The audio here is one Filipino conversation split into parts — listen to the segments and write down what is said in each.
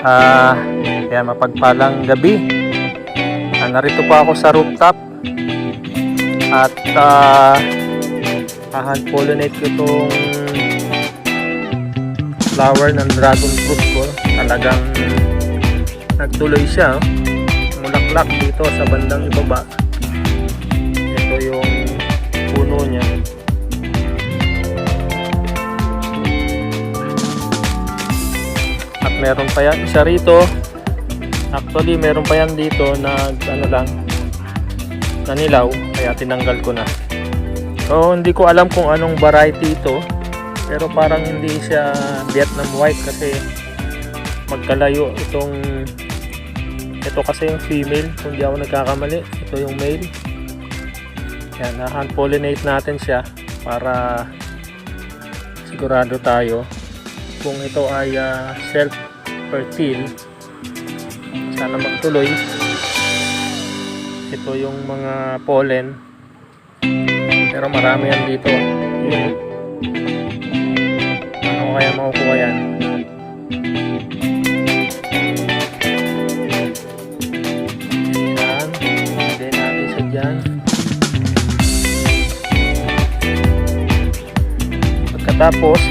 Ah, kaya mapagpalang gabi. Ah, narito po ako sa rooftop. At ah, hand pollinate ko itong flower ng dragon fruit ko. Talagang nagtuloy siya. Oh. Mulaklak dito sa bandang ibaba. Ito yung meron pa yan isa rito. Actually, meron pa yan dito na ano lang nanilaw kaya tinanggal ko na. So, hindi ko alam kung anong variety ito. Pero parang hindi siya Vietnam white kasi magkalayo itong ito kasi yung female kung di ako nagkakamali ito yung male yan na-hand pollinate natin siya para sigurado tayo kung ito ay ah, self fertile sana magtuloy. Ito yung mga pollen. Pero marami yan dito. Ano kaya makukuha yan? Yan. Lagay natin siya dyan.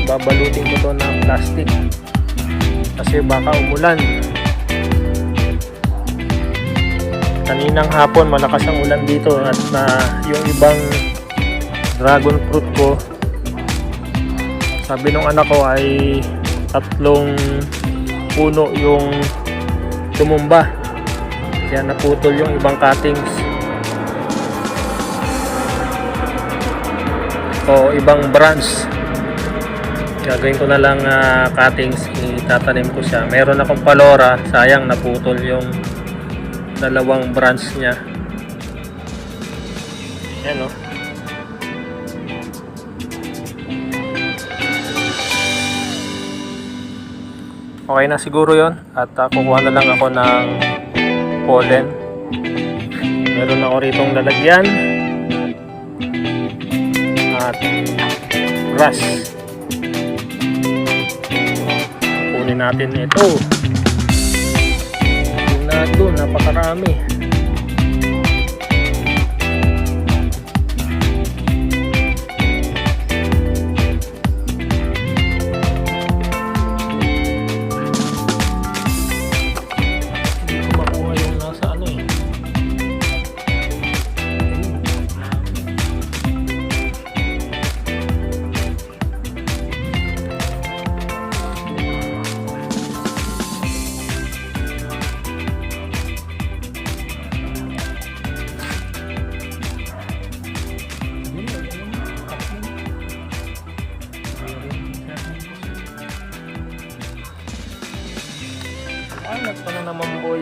Babalutin ko to ng plastic kasi baka umulan. Kaninang hapon malakas ang ulan dito at na yung ibang dragon fruit ko sabi nung anak ko ay tatlong puno yung tumumba kaya naputol yung ibang cuttings. O ibang branch gagawin ko na lang ah, cuttings. Itatanim ko siya. Meron akong palora. Sayang naputol yung dalawang branch niya. Yan o okay na siguro yon at ah, kukuha na lang ako ng pollen. Meron ako ritong lalagyan. At grass natin ito. Kunin natin napakarami Ay, nagtanong naman boy.